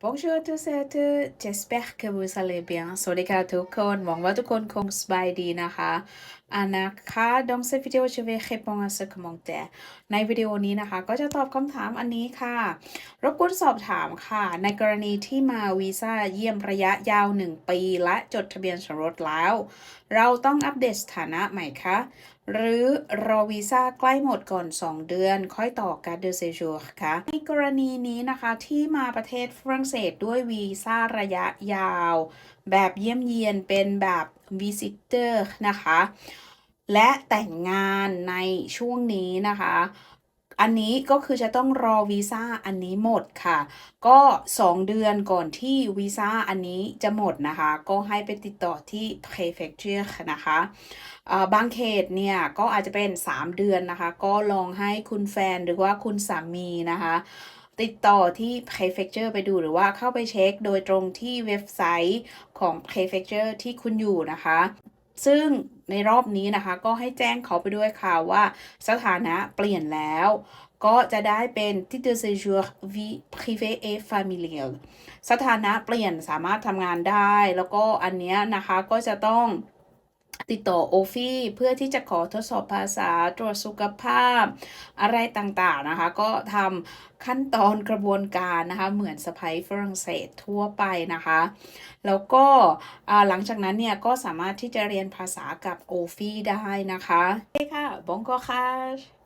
Bonjour à tous et à toutes j'espère que vous allez bien สวัสดีค่ะทุกคน หวังว่าทุกคนคงสบายดีนะคะอ่านะคะ dans cette vidéo je vais répondre à ce commentaire ในวิดีโอนี้นะคะ ก็จะตอบคำถามอันนี้ค่ะ รบกวนสอบถามค่ะ ในกรณีที่มาวีซ่าเยี่ยมระยะยาว 1 ปี และจดทะเบียนสมรสแล้ว เราต้องอัปเดตสถานะใหม่คะหรือรอวีซ่าใกล้หมดก่อน 2 เดือน ค่อยต่อการเดเซจูร์คะในกรณีนี้นะคะที่มาประเทศฝรั่งเศสด้วยวีซ่าระยะยาว แบบเยี่ยมเยียนเป็นแบบวิสิเตอร์นะคะ และแต่งงานในช่วงนี้นะคะ อันนี้ก็คือจะต้องรอวีซ่าอันนี้หมดค่ะ ก็ 2 เดือนก่อนที่วีซ่าอันนี้จะหมดนะคะ ก็ให้ไปติดต่อที่ prefecture นะคะบางเขตเนี่ยก็อาจจะเป็น 3 เดือนนะคะ ก็ลองให้คุณแฟนหรือว่าคุณสามีนะคะ ติดต่อที่ prefecture ไปดูหรือว่าเข้าไปเช็คโดยตรงที่เว็บไซต์ของ prefecture ที่คุณอยู่นะคะ ซึ่งในรอบนี้นะคะ ก็ให้แจ้งเขาไปด้วยค่ะว่าสถานะเปลี่ยนแล้ว ก็จะได้เป็น titre de séjour vie privée et familiale สถานะเปลี่ยนสามารถทำงานได้ แล้วก็อันเนี้ยนะคะก็จะต้อง ติดต่อโอฟี่เพื่อที่จะขอทดสอบภาษาตรวจสุขภาพ อะไรต่างๆนะคะ ก็ทำขั้นตอนกระบวนการนะคะ เหมือนสะพ้ยฝรั่งเศสทั่วไปนะคะ แล้วก็หลังจากนั้นเนี่ย ก็สามารถที่จะเรียนภาษากับโอฟี่ได้นะคะโอเคค่ะบงก็ค่ะ